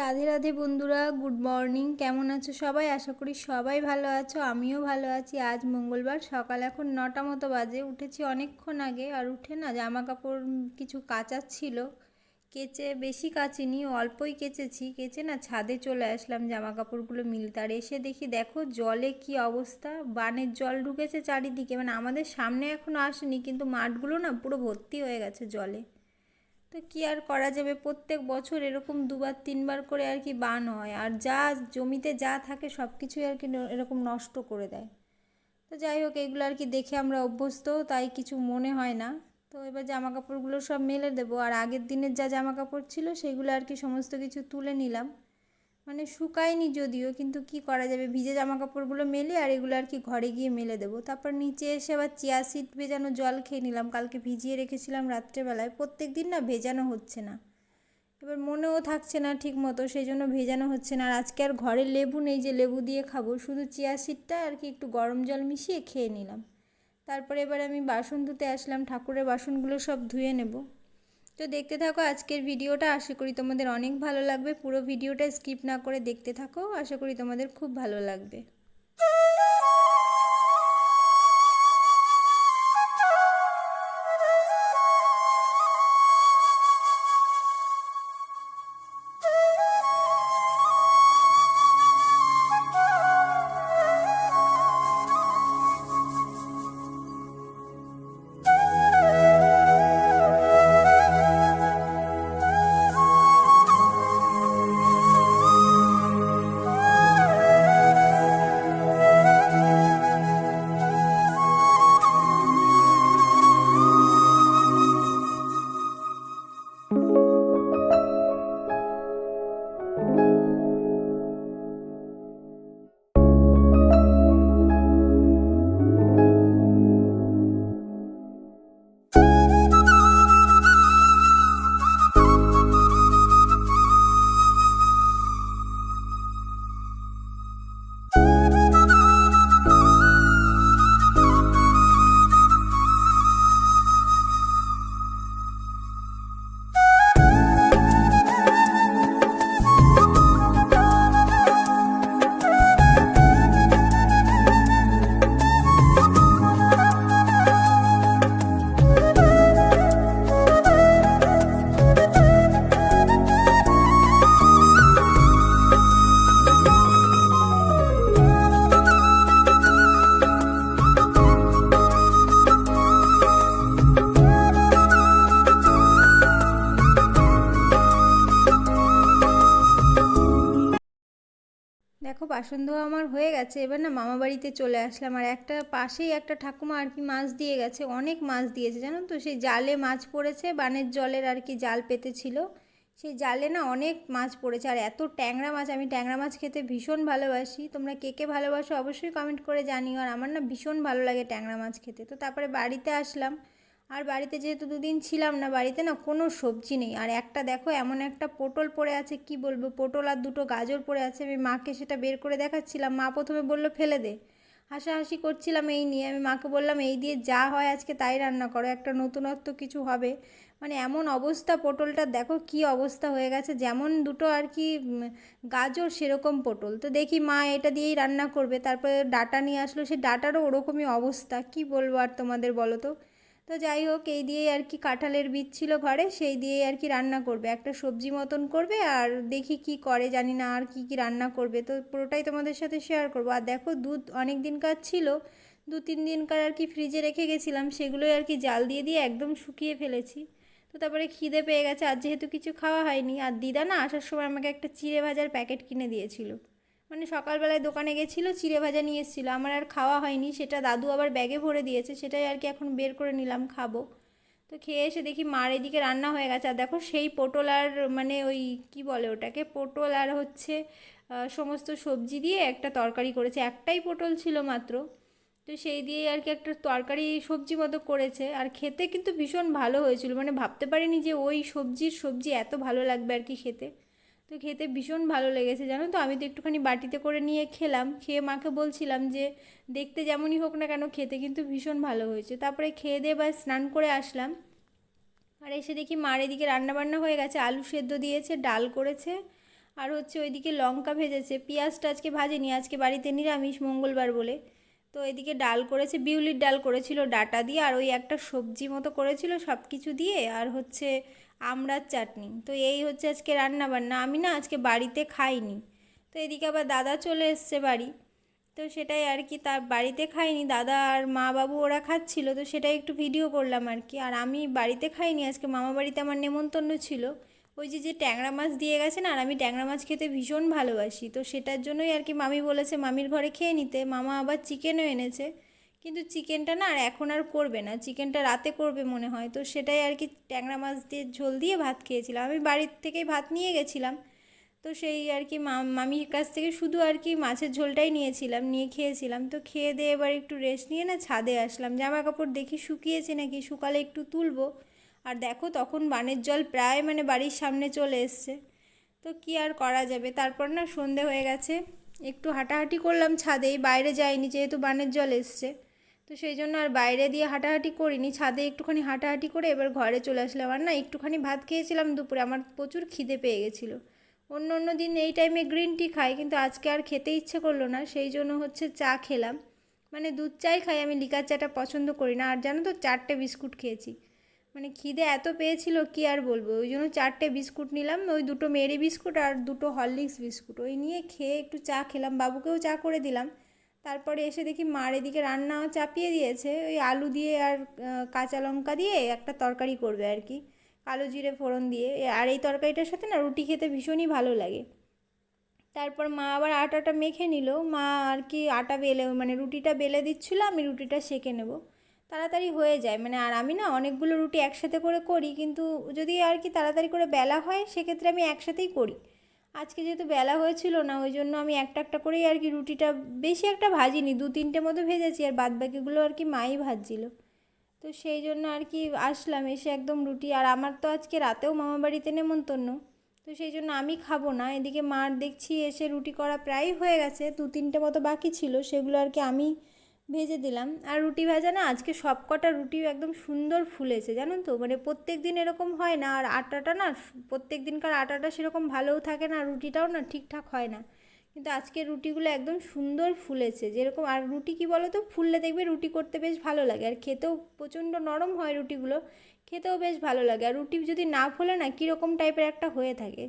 রাধে রাধে বন্ধুরা, good morning. কেমন আছো সবাই? আশা করি সবাই ভালো আছো, আমিও ভালো আছি। আজ মঙ্গলবার, সকাল এখন নটা মতো বাজে, উঠেছি অনেকক্ষণ আগে, আর উঠে না জামা কাপড় কিছু কাচার ছিল কেচে বেশি কাচিনি, অল্পই কেচেছি, কেচে না ছাদে চলে আসলাম জামা কাপড়গুলো মিলতে। আর এসে দেখি দেখো জলে কি অবস্থা, বানের জল ঢুকেছে চারিদিকে মানে আমাদের সামনে এখনও আসেনি, কিন্তু মাঠগুলো না পুরো ভর্তি হয়ে গেছে জলে। তো কি আর করা যাবে? প্রত্যেক বছর এরকম দুবার, তিনবার করে আর কি বান হয়। আর যা জমিতে যা থাকে সব কিছুই আর কি এরকম নষ্ট করে দেয়। তো যাই হোক, এগুলো আর কি দেখে আমরা অভ্যস্ত, তাই কিছু মনে হয় না। তো এবার জামা কাপড়গুলো সব মেলে দেবো। আর আগের দিনের যা জামা কাপড় ছিল, সেগুলো আর কি সমস্ত কিছু তুলে নিলাম। মানে শুকায়নি যদিও, কিন্তু কি করা যাবে? ভিজে জামা কাপড়গুলো মেলে আর এগুলো আর কি ঘরে গিয়ে মেলে দেবো। তারপর নিচে এসে আবার চিয়া সিড ভেজানো জল খেয়ে নিলাম। কালকে ভিজিয়ে রেখেছিলাম রাত্রেবেলায়। প্রত্যেক দিন না ভেজানো হচ্ছে না। এবার মনেও থাকছে না ঠিক মতো সেই জন্য ভেজানো হচ্ছে না। আর আজকে আর ঘরে লেবু নেই যে লেবু দিয়ে খাব। শুধু চিয়া সিডটা আর কি একটু গরম জল মিশিয়ে খেয়ে নিলাম। তারপরে এবার আমি বাসন ধুতে আসলাম। ঠাকুরের বাসনগুলো সব ধুয়ে নেব। তো দেখতে থাকো, আজকের ভিডিওটা। আশা করি তোমাদের অনেক ভালো লাগবে। পুরো ভিডিওটা স্কিপ না করে দেখতে থাকো। আশা করি তোমাদের খুব ভালো লাগবে। বাসন ধোয়া আমার হয়ে গেছে। এবার না মামা বাড়িতে চলে আসলাম। আর একটা পাশেই একটা ঠাকুমা আর কি মাছ দিয়ে গেছে। অনেক মাছ দিয়েছে, জানো তো? সেই জালে মাছ পড়েছে, বানের জলের আর কি জাল পেতেছিল। সেই জালে না অনেক মাছ পড়েছে। আর এত ট্যাংরা মাছ, আমি ট্যাংরা মাছ খেতে ভীষণ ভালোবাসি। তোমরা কে কে ভালোবাসো অবশ্যই কমেন্ট করে জানিও। আর আমার না ভীষণ ভালো লাগে ট্যাংরা মাছ খেতে। তো তারপরে বাড়িতে আসলাম। আর বাড়িতে যেহেতু দুদিন ছিলাম না, বাড়িতে না কোনো সবজি নেই। আর একটা দেখো, এমন একটা পটল পড়ে আছে, কি বলব? পটল আর দুটো গাজর পড়ে আছে, আমি মাকে সেটা বের করে দেখাচ্ছিলাম। মা প্রথমে বলল, ফেলে দে। হাসাহাসি করছিলাম এই নিয়ে, আমি মাকে বললাম, এই দিয়ে যা হয় আজকে তাই রান্না করো, একটা নতুনত্ব কিছু হবে। মানে এমন অবস্থা পটলটার, দেখো কি অবস্থা হয়ে গেছে। যেমন দুটো আর কি গাজর, সেরকম পটল। তো দেখি মা এটা দিয়েই রান্না করবে। তারপরে ডাটা নিয়ে আসলো, সেই ডাটারও ওরকমই অবস্থা। কি বলব আর তোমাদের বলো তো? তো যাই হোক, এই দিয়েই আর কি কাঁঠালের বীজ ছিল ঘরে, সেই দিয়েই আর কি রান্না করবে। একটা সবজি মতন করবে আর দেখি কি করে, জানি না আর কি কি রান্না করবে। তো পুরোটাই তোমাদের সাথে শেয়ার করব। আর দেখো, দুধ অনেক দিনকার ছিল দু তিন দিনকার আর কি ফ্রিজে রেখে গেছিলাম, সেগুলোই আর কি জাল দিয়ে দিয়ে একদম শুকিয়ে ফেলেছি। তো তারপরে খিদে পেয়ে গেছে, আর যেহেতু কিছু খাওয়া হয়নি, আর দিদা না আসার সময় আমাকে একটা চিড়ে ভাজার প্যাকেট কিনে দিয়েছিল। মানে সকালবেলায় দোকানে গেছিল, চিড়ে ভাজা নিয়ে এসেছিল। আমার আর খাওয়া হয়নি, সেটা দাদু আবার ব্যাগে ভরে দিয়েছে, সেটাই আর কি এখন বের করে নিলাম, খাব। তো খেয়ে এসে দেখি মার এদিকে রান্না হয়ে গেছে। আর দেখো সেই পটল আর মানে ওই কি বলে ওটাকে, পটল আর হচ্ছে সমস্ত সবজি দিয়ে একটা তরকারি করেছে। একটাই পটল ছিল মাত্র। তো সেই দিয়েই আর কি একটা তরকারি সবজি মতো করেছে। আর খেতে কিন্তু ভীষণ ভালো হয়েছিল। মানে ভাবতে পারিনি যে ওই সবজির সবজি এত ভালো লাগবে আর কি খেতে। তো খেতে ভীষণ ভালো লেগেছে, জানো তো? আমি তো একটুখানি বাটিতে করে নিয়ে খেলাম, খেয়ে মাকে বলছিলাম যে, দেখতে যেমনই হোক না কেন, খেতে কিন্তু ভীষণ ভালো হয়েছে। তারপরে খেয়ে দিয়ে বা স্নান করে আসলাম। আর এসে দেখি মার এদিকে রান্নাবান্না হয়ে গেছে, আলু সেদ্ধ দিয়েছে, ডাল করেছে, আর হচ্ছে ওইদিকে লঙ্কা ভেজেছে, পেঁয়াজটা আজকে ভাজেনি, আজকে বাড়িতে নিরামিষ, মঙ্গলবার বলে। তো এদিকে ডাল করেছে, বিউলির ডাল করেছিল ডাটা দিয়ে, আর ওই একটা সবজি মতো করেছিল সব কিছু দিয়ে, আর হচ্ছে আমড়ার চাটনি। তো এই হচ্ছে আজকে রান্না বান্না আমি না আজকে বাড়িতে খাইনি। তো এদিকে আবার দাদা চলে এসছে বাড়ি। তো সেটাই আর কি, তার বাড়িতে খাইনি। দাদা আর মা বাবু ওরা খাচ্ছিল, তো সেটাই একটু ভিডিও করলাম আর কি। আর আমি বাড়িতে খাইনি, আজকে মামা বাড়িতে আমার নেমন্তন্ন ছিল। ওই যে যে ট্যাংরা মাছ দিয়ে গেছে না, আর আমি ট্যাংরা মাছ খেতে ভীষণ ভালোবাসি। তো সেটার জন্যই আর কি মামি বলেছে, মামির ঘরে খেয়ে নিতে। মামা আবার চিকেনও এনেছে। কিন্তু চিকেনটা না আর এখন আর করবে না। চিকেনটা রাতে করবে মনে হয়। তো সেটাই আর কি ট্যাংরা মাছ দিয়ে ঝোল দিয়ে ভাত খেয়েছিলাম। আমি বাড়ির থেকেই ভাত নিয়ে গেছিলাম। তো সেই আর কি মামির কাছ থেকে শুধু আর কি মাছের ঝোলটাই নিয়েছিলাম, নিয়ে খেয়েছিলাম। তো খেয়ে দিয়ে এবার একটু রেস্ট নিয়ে না ছাদে আসলাম। জামা কাপড় দেখি শুকিয়েছে নাকি, শুকালে একটু তুলবো। আর দেখো তখন বানের জল প্রায় মানে বাড়ির সামনে চলে এসছে। তো কি আর করা যাবে? তারপর না সন্ধে হয়ে গেছে। একটু হাঁটাহাঁটি করলাম ছাদেই, বাইরে যাইনি যেহেতু বানের জল এসছে। তো সেই জন্য আর বাইরে দিয়ে হাঁটাহাঁটি করিনি, ছাদে একটুখানি হাঁটাহাঁটি করে এবার ঘরে চলে আসলাম। আর না, একটুখানি ভাত খেয়েছিলাম দুপুরে, আমার প্রচুর খিদে পেয়ে গেছিল। অন্য অন্য দিন এই টাইমে গ্রিন টি খাই, কিন্তু আজকে আর খেতে ইচ্ছে করল না, সেই জন্য হচ্ছে চা খেলাম। মানে দুধ চাই খাই, আমি লিকার চাটা পছন্দ করি না। আর জানো তো, চারটে বিস্কুট খেয়েছি। মানে খিদে এত পেয়েছিল, কি আর বলব? ওই জন্য চারটে বিস্কুট নিলাম, ওই দুটো মেরি বিস্কুট আর দুটো হরলিক্স বিস্কুট। ওই নিয়ে খেয়ে একটু চা খেলাম, বাবুকেও চা করে দিলাম। তারপরে এসে দেখি মার এদিকে রান্নাও চাপিয়ে দিয়েছে। ওই আলু দিয়ে আর কাঁচা লঙ্কা দিয়ে একটা তরকারি করবে আর কি, কালো জিরে ফোড়ন দিয়ে। আর এই তরকারিটার সাথে না রুটি খেতে ভীষণই ভালো লাগে। তারপর মা আবার আটাটা মেখে নিল। মা আর কি আটা বেলে মানে রুটিটা বেলে দিচ্ছিল, আমি রুটিটা সেঁকে নেব। তাড়াতাড়ি হয়ে যায়। মানে আর আমি না অনেকগুলো রুটি একসাথে করে করি, কিন্তু যদি আর কি তাড়াতাড়ি করে বেলা হয়, সেক্ষেত্রে আমি একসাথেই করি। আজকে যেহেতু বেলা হয়েছিল না, ওই জন্য আমি একটা একটা করেই আর কি রুটিটা, বেশি একটা ভাজিনি, দু তিনটে মতো ভেজেছি আর বাদ বাকিগুলো আর কি মাই ভাজছিল। তো সেই জন্য আর কি আসলাম, এসে একদম রুটি, আর আমার তো আজকে রাতেও মামা বাড়িতে নেমন্তন্ন। তো সেই জন্য আমি খাব না, এদিকে মার দেখছি এসে রুটি করা প্রায় হয়ে গেছে, দু তিনটে মতো বাকি ছিল, সেগুলো আর কি আমি ভেজে দিলাম। আর রুটি ভাজা না, আজকে সব কটা রুটি একদম সুন্দর ফুলেছে জানো তো? মানে প্রত্যেক দিন এরকম হয় না, আর আটাটা না প্রত্যেক দিনকার আটাটা সেরকম ভালোও থাকে না রুটিটাও না ঠিকঠাক হয় না। কিন্তু আজকে রুটিগুলো একদম সুন্দর ফুলেছে, যেরকম, আর রুটি কি বলো তো ফুললে দেখবে রুটি করতে বেশ ভালো লাগে, আর খেতেও প্রচণ্ড নরম হয় রুটিগুলো, খেতেও বেশ ভালো লাগে। আর রুটি যদি না ফোলে না, কীরকম টাইপের একটা হয়ে থাকে।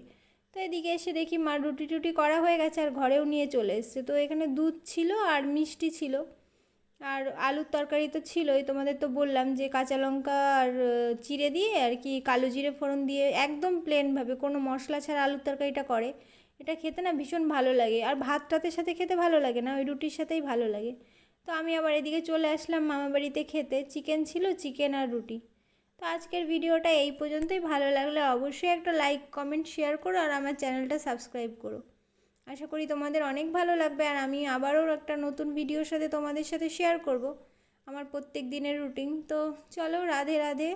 তো এদিকে এসে দেখি মা, রুটি টুটি করা হয়ে গেছে, আর ঘরেও নিয়ে চলে এসছে। তো এখানে দুধ ছিল আর মিষ্টি ছিল। আর আলুর তরকারি তো ছিলই, তোমাদের তো বললাম যে কাঁচা লঙ্কা আর চিড়ে দিয়ে আর কি কালো জিরে ফোড়ন দিয়ে একদম প্লেনভাবে কোনো মশলা ছাড়া আলুর তরকারিটা করে। এটা খেতে না ভীষণ ভালো লাগে আর ভাত টাতের সাথে খেতে ভালো লাগে না, ওই রুটির সাথেই ভালো লাগে। তো আমি আবার এদিকে চলে আসলাম মামা বাড়িতে খেতে, চিকেন ছিল চিকেন আর রুটি। তো আজকের ভিডিওটা এই পর্যন্তই, ভালো লাগলে অবশ্যই একটা লাইক কমেন্ট শেয়ার করো আর আমার চ্যানেলটা সাবস্ক্রাইব করো। আশা করি তোমাদের অনেক ভালো লাগবে আর আমি আবারও একটা নতুন ভিডিওর সাথে তোমাদের সাথে শেয়ার করব। আমার প্রত্যেক দিনের রুটিন তো চলো, রাধে রাধে।